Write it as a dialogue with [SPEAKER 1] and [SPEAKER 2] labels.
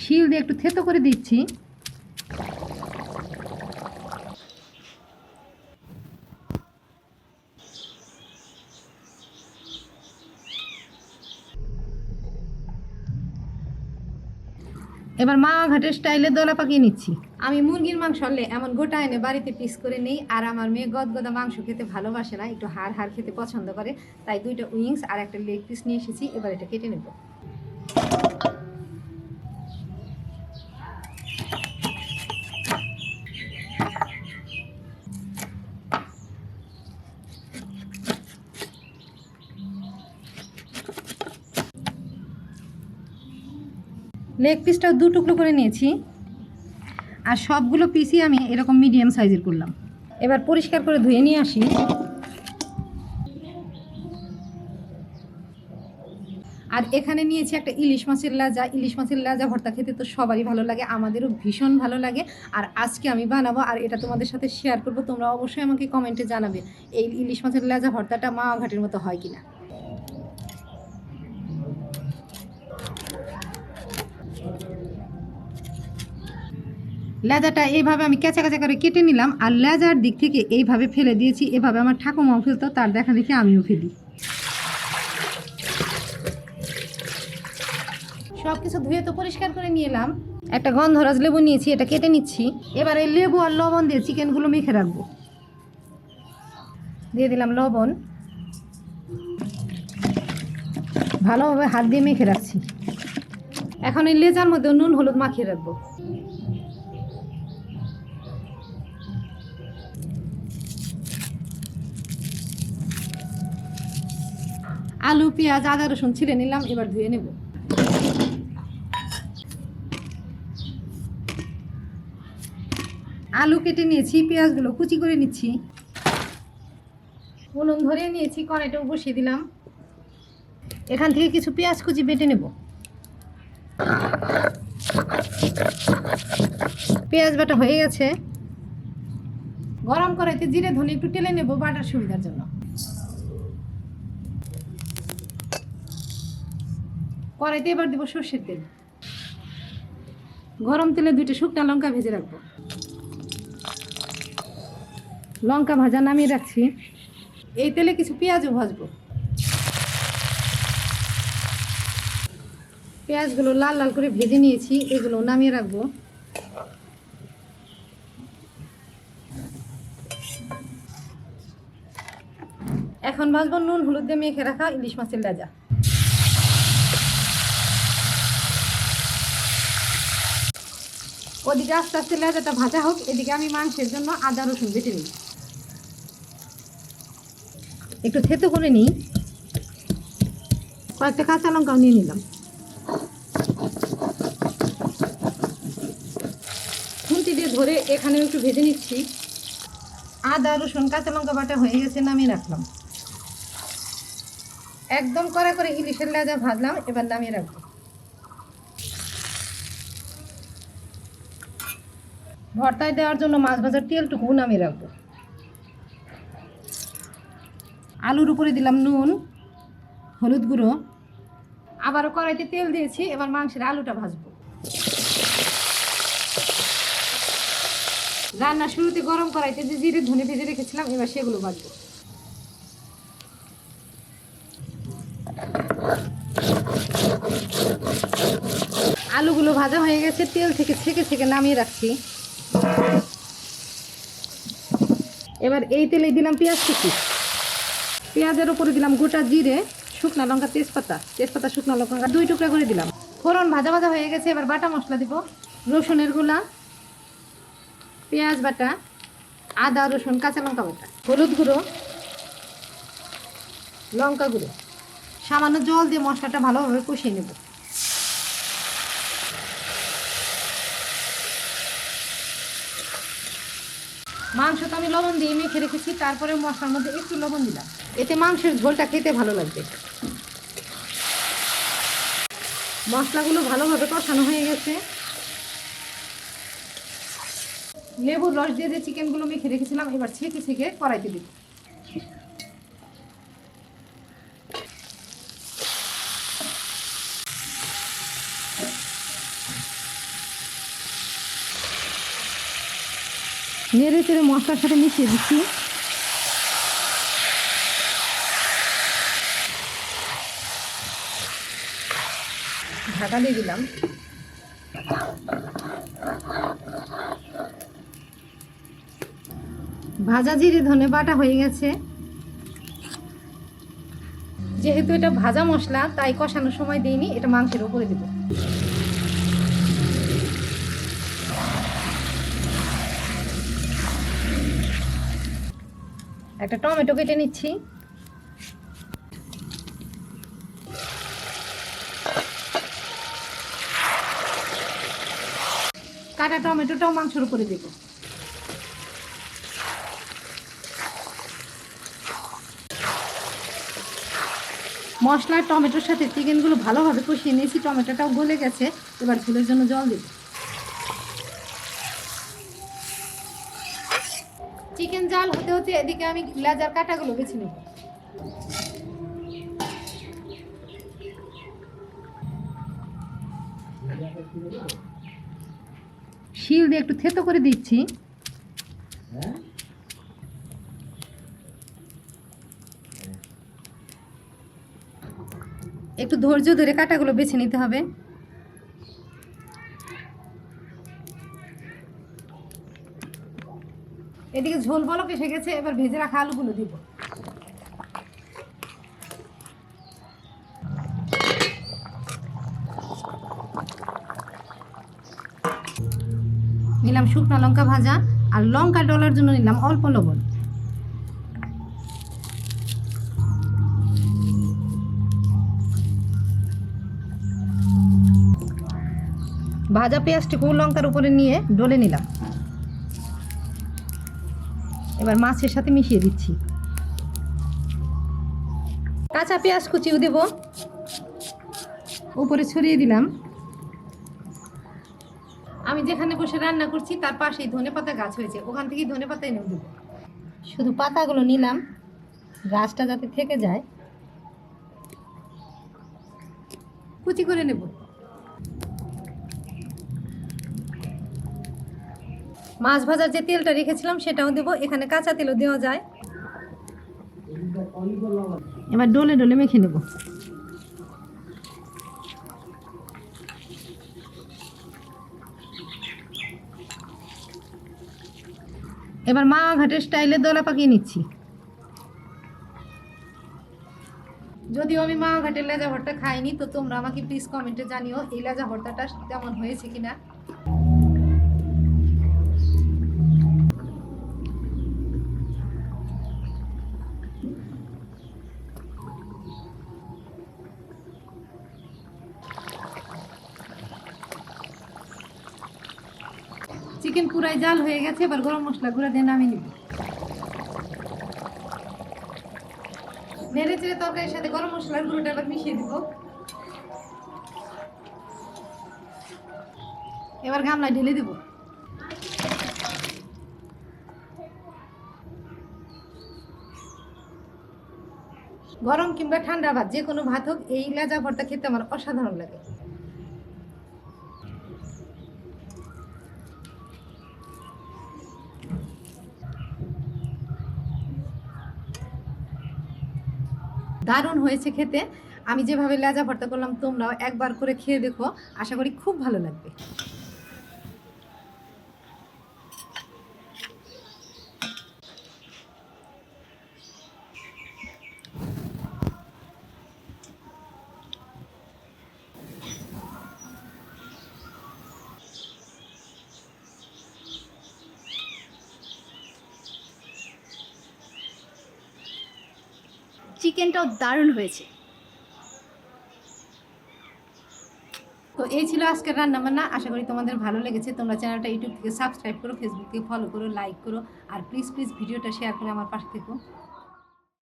[SPEAKER 1] শিল দিয়ে একটু থেতো করে দিচ্ছি। এবার মা ঘাটের স্টাইলে দোলা পাকিয়ে নিচ্ছি। আমি মুরগির মাংস আনলে এমন গোটা এনে বাড়িতে পিস করে নেই, আর আমার মেয়ে গদগদা মাংস খেতে ভালোবাসে না, একটু হাড় হাড় খেতে পছন্দ করে, তাই দুইটা উইংস আর একটা লেগ পিস নিয়ে এসেছি, এবার এটা কেটে নেব। লেগ পিসটাও দু টুকরো করে নিয়েছি। আর সবগুলো পিসই আমি এরকম মিডিয়াম সাইজের করলাম। এবার পরিষ্কার করে ধুয়ে নিয়ে আসি। আর এখানে নিয়েছি একটা ইলিশ মাছের লাজা। ইলিশ মাছের লাজা ভর্তা খেতে তো সবারই ভালো লাগে, আমাদেরও ভীষণ ভালো লাগে। আর আজকে আমি বানাবো, আর এটা তোমাদের সাথে শেয়ার করব, তোমরা অবশ্যই আমাকে কমেন্টে জানাবে, এই ইলিশ মাছের লাজা ভর্তাটা মা ঘাটের মতো হয় কিনা। লেজাটা এইভাবে আমি কেঁচা কেঁচা করে কেটে নিলাম আর লেজার দিক থেকে এইভাবে ফেলে দিয়েছি। এভাবে আমার ঠাকুমাও ফেলতো তার দেখা দেখে আমিও ফেলি। সব কিছু ধুয়ে তো পরিষ্কার করে নিয়ে এলাম। একটা গন্ধরাজ লেবু নিয়েছি, এটা কেটে নিচ্ছি। এবার এই লেবু আর লবণ দিয়ে চিকেনগুলো মেখে রাখব। দিয়ে দিলাম লবণ। ভালোভাবে হাত দিয়ে মেখে রাখছি। এখন এই লেজার মধ্যে নুন, হলুদ মাখিয়ে রাখব। আলু, পেঁয়াজ, আদা, রসুন ছিঁড়ে নিলাম, এবার ধুয়ে নেব। আলু কেটে নিয়েছি, পেঁয়াজগুলো কুচি করে নিচ্ছি। উনুন ধরে নিয়েছি, কড়াইটাও বসিয়ে দিলাম। এখান থেকে কিছু পেঁয়াজ কুচি বেটে নেব। পেঁয়াজ বাটা হয়ে গেছে। গরম কড়াইতে জিরে ধনে একটু টেলে নেব, বাটার সুবিধার জন্য। কড়াইতে এবার দেবো সর্ষের তেল। গরম তেলে দুইটা শুকনো লঙ্কা ভেজে রাখব। লঙ্কা ভাজা নামিয়ে রাখছি। এই তেলে কিছু পেঁয়াজও ভাজবো। পেঁয়াজগুলো লাল লাল করে ভেজে নিয়েছি, এগুলো নামিয়ে রাখব। এখন ভাজবো নুন, হলুদ দিয়ে মেখে রাখা ইলিশ মাছের লেজা ওদিকে আস্তে আস্তে লেজাটা ভাজা হোক, এদিকে আমি মাংসের জন্য আদা, রসুন বেটে নিই। একটু থেতো করে নিই। কয়েকটা কাঁচা লঙ্কাও নিয়ে নিলাম খুন্তি দিয়ে ধরে এখানে একটু ভেজে নিচ্ছি। আদা, রসুন, কাঁচা লঙ্কা বাটা হয়ে গেছে, নামিয়ে রাখলাম। একদম কড়া করে ইলিশের লাজা ভাজলাম, এবার নামিয়ে রাখব। ভর্তায় দেওয়ার জন্য মাছ ভাজার তেলটুকু নামিয়ে রাখব। আলুর উপরে দিলাম নুন, হলুদ গুঁড়ো। আবারও কড়াইতে তেল দিয়েছি, এবার মাংসের আলুটা ভাজবো। রান্নার শুরুতে গরম করাইতে যে জিরে ধনে ভেজে রেখেছিলাম, এবার সেগুলো ভাজবো আলুগুলো ভাজা হয়ে গেছে, তেল থেকে ছেঁকে ছেঁকে নামিয়ে রাখছি। এবার এই তেলে দিলাম পেঁয়াজ কুচি। পেঁয়াজের ওপরে দিলাম গোটা জিরে, শুকনো লঙ্কা, তেজপাতা। তেজপাতা, শুকনো লঙ্কা দুই টুকরা করে দিলাম। ফোড়ন ভাজা ভাজা হয়ে গেছে, এবার বাটা মশলা দিব। রসুনেরগুলা পেঁয়াজ বাটা, আদা, রসুন, কাঁচা লঙ্কা বাটা, হলুদ গুঁড়ো, লঙ্কা গুঁড়ো। সামান্য জল দিয়ে মশলাটা ভালোভাবে কষিয়ে নেব। মাংস তো আমি লবণ দিয়ে মেখে রেখেছি, তারপরে মশলার মধ্যে একটু লবণ দিলাম। এতে মাংসের ঝোলটা খেতে ভালো লাগবে। মশলাগুলো ভালোভাবে কষানো হয়ে গেছে। লেবুর রস দিয়ে যে চিকেনগুলো মেখে রেখেছিলাম, এবার ছেঁকে ছেঁকে কড়াইতে দিই। নেড়ে চেড়ে মশলার সাথে মিশিয়ে দিচ্ছি। ঢাকা দিয়ে দিলাম। ভাজা জিরে ধনে বাটা হয়ে গেছে। যেহেতু এটা ভাজা মশলা, তাই কষানোর সময় দিইনি, এটা মাংসের উপরে দেব। একটা টমেটো কেটে নিচ্ছি। কাটা টমেটোটাও মাংসের উপরে দেবো। মশলা টমেটোর সাথে চিকেনগুলো ভালোভাবে কষিয়ে নিয়েছি, টমেটোটাও গলে গেছে। এবার ঝোলের জন্য জল দেব। চিকেন জাল হতে হতে এদিকে আমি লেজার কাটাগুলো বেছে নেব। শিল দিয়ে একটু থেতো করে দিচ্ছি। একটু ধৈর্য ধরে কাটাগুলো বেছে নিতে হবে। এদিকে ঝোল বলক এসে গেছে, এবার ভেজে রাখা আলুগুলো দিব। নিলাম শুকনো লঙ্কা ভাজা, আর লঙ্কা ডলার জন্য নিলাম অল্প লবণ। ভাজা পেঁয়াজটি পেঁয়াজটিকে লঙ্কার উপরে নিয়ে ডলে নিলাম। এবার মাছের সাথে মিশিয়ে দিচ্ছি। কাঁচা পেঁয়াজ কুচিও দেব। উপরে ছড়িয়ে দিলাম। আমি যেখানে বসে রান্না করছি, তার পাশেই ধনে পাতা গাছ হয়েছে। ওখান থেকেই ধনে পাতা এনে দেবো শুধু পাতাগুলো নিলাম। গাছটা যাতে থেকে যায়। কুচি করে নেব। মাছ ভাজার যে তেলটা রেখেছিলাম, সেটাও দেবো। এখানে কাঁচা তেলও দেওয়া যায়। এবার ডোলে ডোলে মেখে নেব। এবার মা ঘাটের স্টাইলে দলা পাকিয়ে নিচ্ছি। যদিও আমি মা ঘাটের লেজা ভর্তা খাইনি, তো তোমরা আমাকে প্লিজ কমেন্টে জানিও এই লেজা ভর্তাটা কেমন হয়েছে কিনা। চিকেন পুরাই জাল হয়ে গেছে, এবার গরম মশলা গুঁড়া দিয়ে নামিয়ে নিব। নেড়ে চেড়ে তরকারির সাথে গরম মশলার গুঁড়োটা এবার মিশিয়ে দিব। এবার গামলায় ঢেলে দেব। গরম কিংবা ঠান্ডা ভাত, যে কোনো ভাত হোক, এই লেজা ভর্তা খেতে আমার অসাধারণ লাগে। দারুণ হয়েছে খেতে। আমি যেভাবে লেজা ভর্তা করলাম, তোমরাও একবার করে খেয়ে দেখো। আশা করি খুব ভালো লাগবে।
[SPEAKER 2] চিকেনটাও দারুণ হয়েছে।
[SPEAKER 1] তো এই ছিল আজকের রান্না বান্না আশা করি তোমাদের ভালো লেগেছে। তোমরা চ্যানেলটা ইউটিউব থেকে সাবস্ক্রাইব করো ফেসবুক থেকে ফলো করো লাইক করো, আর প্লিজ প্লিজ ভিডিওটা শেয়ার করে আমার পাশে থেকো।